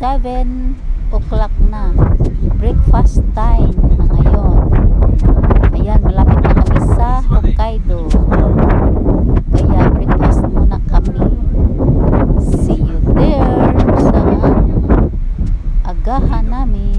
7 o'clock na. Breakfast time na ngayon. Ayan, malapit na kami sa Hokkaido. Kaya breakfast muna kami. See you there sa agahan namin.